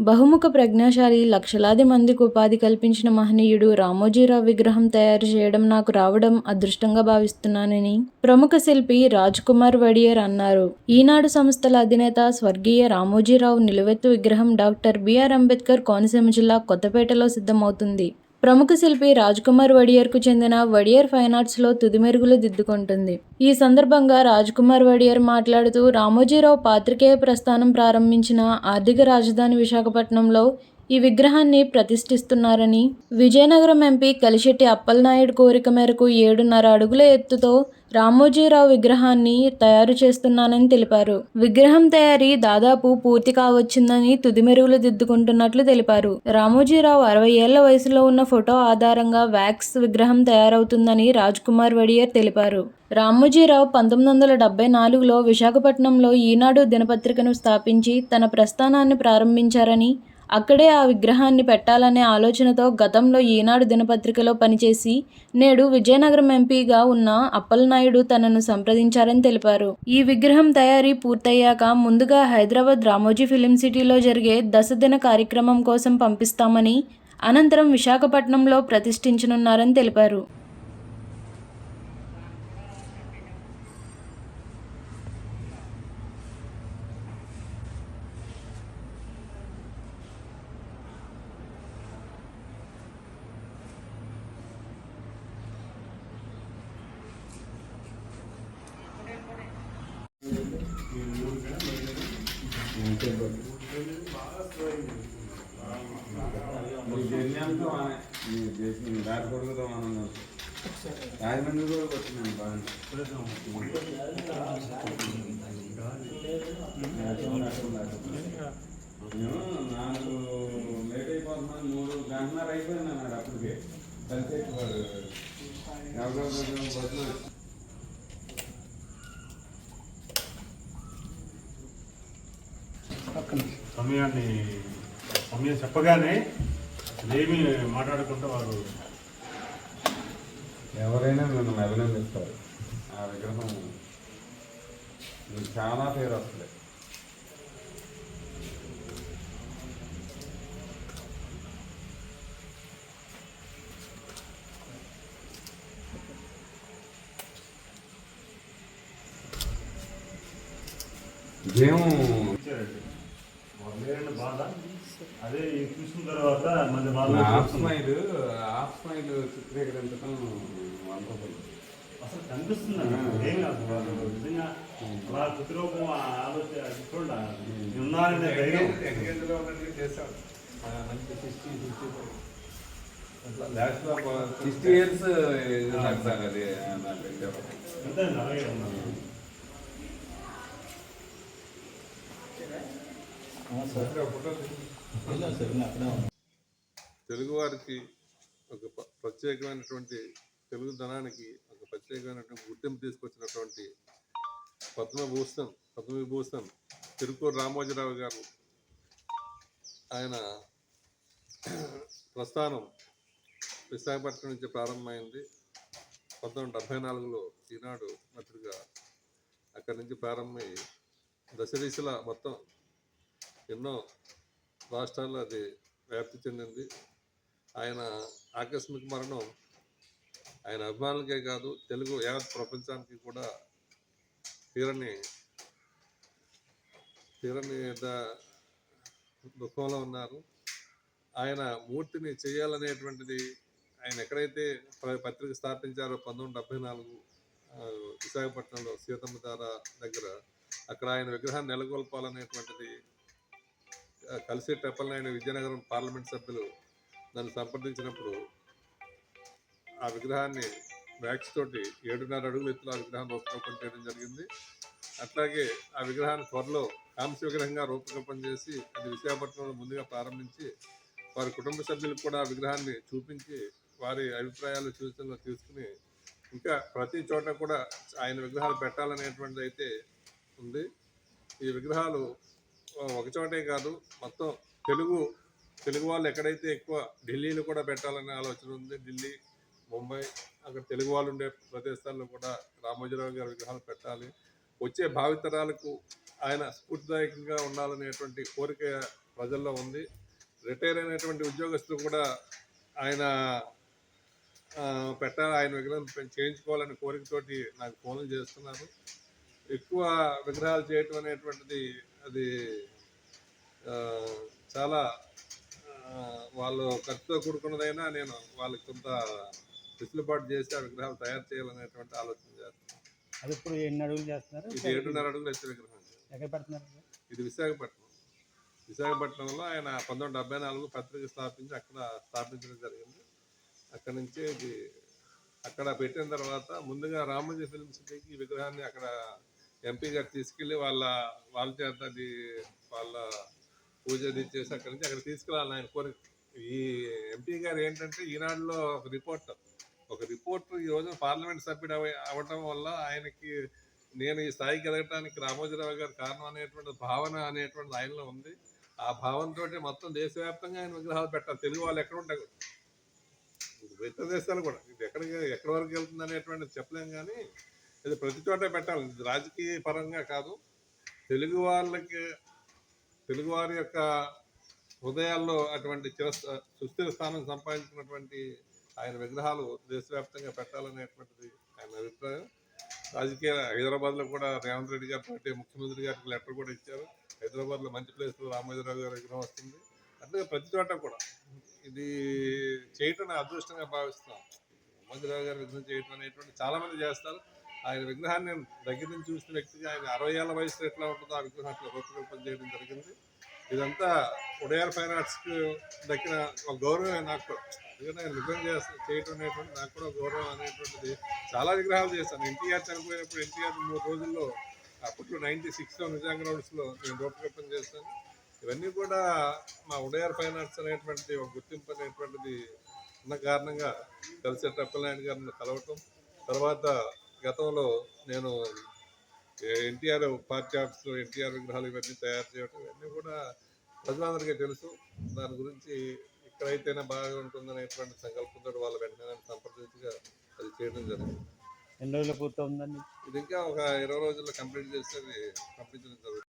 బహుముఖ ప్రజ్ఞాశాలి లక్షలాది మందికి ఉపాధి కల్పించిన మహనీయుడు రామోజీరావు విగ్రహం తయారు చేయడం నాకు రావడం అదృష్టంగా భావిస్తున్నానని ప్రముఖ శిల్పి రాజ్ కుమార్ వడియర్ అన్నారు. ఈనాడు సంస్థల అధినేత స్వర్గీయ రామోజీరావు నిలువెత్తు విగ్రహం డాక్టర్ బిఆర్ అంబేద్కర్ కోనసీమ జిల్లా కొత్తపేటలో సిద్ధమవుతుంది. ప్రముఖ శిల్పి రాజ్కుమార్ వడియర్కు చెందిన వడియర్ ఫైన్ ఆర్ట్స్లో తుదిమెరుగులు దిద్దుకుంటుంది. ఈ సందర్భంగా రాజ్ కుమార్ వడియర్ మాట్లాడుతూ రామోజీరావు పాత్రికేయ ప్రస్థానం ప్రారంభించిన ఆర్థిక రాజధాని విశాఖపట్నంలో ఈ విగ్రహాన్ని ప్రతిష్ఠిస్తున్నారని విజయనగరం ఎంపీ కలిశెట్టి అప్పలనాయుడు కోరిక మేరకు ఏడున్నర అడుగుల ఎత్తుతో రామోజీరావు విగ్రహాన్ని తయారు చేస్తున్నానని తెలిపారు. విగ్రహం తయారీ దాదాపు పూర్తి కావచ్చిందని తుది మెరుగులు దిద్దుకుంటున్నట్లు తెలిపారు. రామోజీరావు అరవై ఏళ్ళ వయసులో ఉన్న ఫోటో ఆధారంగా వ్యాక్స్ విగ్రహం తయారవుతుందని రాజ్ కుమార్ వడియర్ తెలిపారు. రామోజీరావు పంతొమ్మిది వందల డెబ్బై నాలుగులో విశాఖపట్నంలో ఈనాడు దినపత్రికను స్థాపించి తన ప్రస్థానాన్ని ప్రారంభించారని అక్కడే ఆ విగ్రహాన్ని పెట్టాలనే ఆలోచనతో గతంలో ఈనాడు దినపత్రికలో పనిచేసి నేడు విజయనగరం ఎంపీగా ఉన్న అప్పలనాయుడు తనను సంప్రదించారని తెలిపారు. ఈ విగ్రహం తయారీ పూర్తయ్యాక ముందుగా హైదరాబాద్ రామోజీ ఫిలిం సిటీలో జరిగే దశదిన కార్యక్రమం కోసం పంపిస్తామని అనంతరం విశాఖపట్నంలో ప్రతిష్ఠించనున్నారని తెలిపారు. రాజమండ్రి కూడా వచ్చినాను బాగా నేను నాకు లేట్ అయిపోతున్నాను మూడు గంటన్నర అయిపోయింది అన్నాడు అప్పటికే కలిసి వాడు ఎవరో బస్సులో సమయాన్ని సమయం చెప్పగానే ఏమీ మాట్లాడకుండా వారు ఎవరైనా నన్ను అభినందిస్తారు ఆ విగ్రహం నేను చాలా పేరు వస్తుంది దేవం బాధ. అదే చూసిన తర్వాత మళ్ళీ హాఫ్ వాళ్ళు స్మైల్ హాఫ్ స్మైల్ చిత్రీకరించడం అసలు కనిపిస్తుంది అసలు వాళ్ళు నిజంగా అలా ప్రతిరూపం ఆ ఆలోచన అది చూడండి ఉన్నారనే ధైర్యం. సిక్స్టీ ఇయర్స్ నాకు సార్ అది నాకు. అంతే అలాగే ఉన్నారు తెలుగువారికి ఒక ప్రత్యేకమైనటువంటి ప్రత్యేకమైనటువంటి తెలుగుదనానికి ఒక ప్రత్యేకమైనటువంటి గుర్తింపు తీసుకొచ్చినటువంటి పద్మభూషణ్ పద్మవిభూషణ్ తిరుకూరు రామోజీరావు గారు ఆయన ప్రస్థానం విశాఖపట్నం నుంచి ప్రారంభమైంది. పంతొమ్మిది డెబ్భై నాలుగులో ఈనాడు మధ్యగా అక్కడి నుంచి ప్రారంభమై దశ దిశల మొత్తం ఎన్నో రాష్ట్రాల్లో అది వ్యాప్తి చెందింది. ఆయన ఆకస్మిక మరణం ఆయన అభిమానులకే కాదు తెలుగు యావత్ ప్రపంచానికి కూడా తీరని తీరని దుఃఖంలో ఉన్నారు. ఆయన మూర్తిని చేయాలనేటువంటిది ఆయన ఎక్కడైతే పత్రిక స్థాపించారో పంతొమ్మిది డెబ్బై నాలుగు విశాఖపట్నంలో సీతమ్మ దగ్గర అక్కడ ఆయన విగ్రహాన్ని నెలకొల్పాలనేటువంటిది కలిసి టెప్పలనాయుడు విజయనగరం పార్లమెంట్ సభ్యులు నన్ను సంప్రదించినప్పుడు ఆ విగ్రహాన్ని వ్యాక్స్ తోటి ఏడున్నర అడుగులు ఎత్తులో ఆ విగ్రహాన్ని రూపకల్పన చేయడం జరిగింది. అట్లాగే ఆ విగ్రహాన్ని త్వరలో కాంస్య విగ్రహంగా రూపకల్పన చేసి అది విశాఖపట్నంలో ముందుగా ప్రారంభించి వారి కుటుంబ సభ్యులకు కూడా ఆ విగ్రహాన్ని చూపించి వారి అభిప్రాయాలు సూచనలు తీసుకుని ఇంకా ప్రతి చోట కూడా ఆయన విగ్రహాలు పెట్టాలనేటువంటిది అయితే ఉంది. ఈ విగ్రహాలు ఒక చోటే కాదు. మొత్తం తెలుగు తెలుగు వాళ్ళు ఎక్కడైతే ఎక్కువ ఢిల్లీలో కూడా పెట్టాలనే ఆలోచన ఉంది ఢిల్లీ ముంబై అక్కడ తెలుగు వాళ్ళు ఉండే ప్రదేశాల్లో కూడా రామోజీరావు గారి విగ్రహాలు పెట్టాలి. వచ్చే భావితరాలకు ఆయన స్ఫూర్తిదాయకంగా ఉండాలనేటువంటి కోరిక ప్రజల్లో ఉంది. రిటైర్ అయినటువంటి ఉద్యోగస్తులు కూడా ఆయన పెట్టాలి ఆయన విగ్రహం చేయించుకోవాలనే చేయించుకోవాలని కోరికతోటి నాకు ఫోన్లు చేస్తున్నారు. ఎక్కువ విగ్రహాలు చేయటం అనేటువంటిది అది చాలా వాళ్ళు ఖర్చుతో కూడుకున్నదైనా నేను వాళ్ళకి కొంత వెసులుబాటు చేసి ఆ విగ్రహాలు తయారు చేయాలనేటువంటి ఆలోచన చేస్తున్నాను. అది ఇప్పుడు ఎన్ని అడుగులు చేస్తున్నారు? ఇది ఏడున్నర అడుగులు ఎత్తు విగ్రహం అండి. ఎక్కడ పెడుతున్నారు ఇది విశాఖపట్నం. విశాఖపట్నంలో ఆయన పంతొమ్మిది డెబ్బై నాలుగు పత్రిక స్థాపించి అక్కడ స్థాపించడం జరిగింది. అక్కడ నుంచి ఇది అక్కడ పెట్టిన తర్వాత ముందుగా రామోజీ ఫిల్మ్ సిటీకి ఈ విగ్రహాన్ని అక్కడ ఎంపీ గారు తీసుకెళ్ళి వాళ్ళ వాళ్ళ చేత వాళ్ళ పూజ అది చేసి అక్కడి నుంచి అక్కడ తీసుకురావాలి ఆయన కోరిక. ఈ ఎంపీ గారు ఏంటంటే ఈనాడులో ఒక రిపోర్టర్. ఒక రిపోర్టర్ ఈ రోజు పార్లమెంట్ సభ్యుడు అవ్వటం వల్ల ఆయనకి నేను ఈ స్థాయికి ఎదగటానికి రామోజీరావు గారు కారణం అనేటువంటి భావన అనేటువంటిది ఆయనలో ఉంది. ఆ భావనతో మొత్తం దేశవ్యాప్తంగా ఆయన విగ్రహాలు పెట్టాలి. తెలుగు వాళ్ళు ఎక్కడ ఉంటారు? ఇతర దేశాలు కూడా. ఇది ఎక్కడికి ఎక్కడి వరకు వెళ్తుంది అనేటువంటిది చెప్పలేం కానీ ఇది ప్రతి చోట పెట్టాలి. ఇది రాజకీయ పరంగా కాదు. తెలుగు వాళ్ళకి తెలుగు వారి యొక్క హృదయాల్లో అటువంటి చిర సుస్థిర స్థానం సంపాదించినటువంటి ఆయన విగ్రహాలు దేశవ్యాప్తంగా పెట్టాలనేటువంటిది ఆయన అభిప్రాయం. రాజకీయ హైదరాబాద్లో కూడా రేవంత్ రెడ్డి గారు పార్టీ ముఖ్యమంత్రి గారికి లెటర్ కూడా ఇచ్చారు. హైదరాబాద్లో మంచి ప్లేస్లో రామోజీరావు గారి విగ్రహం వస్తుంది. అట్లా ప్రతి చోట కూడా ఇది చేయటం అదృష్టంగా భావిస్తున్నాం రామోజీరావు గారి విగ్రహం చేయటం అనేటువంటి చాలామంది చేస్తారు. ఆయన విగ్రహాన్ని నేను దగ్గర నుంచి చూసిన వ్యక్తిగా ఆయన అరవై ఏళ్ళ వయసులో ఎట్లా ఉంటుందో ఆ విగ్రహం అట్లా రూపకల్పన చేయడం జరిగింది. ఇదంతా ఉడయార్ ఫైన్ ఆర్ట్స్కి దక్కిన ఒక గౌరవమే నాకు కూడా. ఎందుకంటే ఆయన విగ్రహం చేస్తా చేయటం అనేటువంటి నాకు కూడా గౌరవం అనేటువంటిది చాలా విగ్రహాలు చేశాను. ఎన్టీఆర్ చనిపోయినప్పుడు ఎన్టీఆర్ మూడు రోజుల్లో అప్పట్లో నైన్టీ సిక్స్లో నిజాం గ్రౌండ్స్లో నేను రూపకల్పన చేశాను. ఇవన్నీ కూడా మా ఉడయార్ ఫైన్ ఆర్ట్స్ అనేటువంటిది ఒక గుర్తింపు అనేటువంటిది ఉన్న కారణంగా కలిసే టప్పలనాయుడు గారిని కలవటం తర్వాత గతంలో నేను ఎన్టీఆర్ పార్టీ ఆఫీస్లో ఎన్టీఆర్ విగ్రహాలు ఇవన్నీ తయారు చేయడం ఇవన్నీ కూడా ప్రజలందరికీ తెలుసు. దాని గురించి ఇక్కడైతేనే బాగా ఉంటుందనేటువంటి సంకల్పంతో వాళ్ళ వెంటనే సంప్రదించగా అది చేయడం జరిగింది. ఎన్ని రోజులు పూర్తవుతుందండి? ఇది ఇంకా ఒక ఇరవై రోజుల్లో కంప్లీట్ చేస్తే అది కంప్లీట్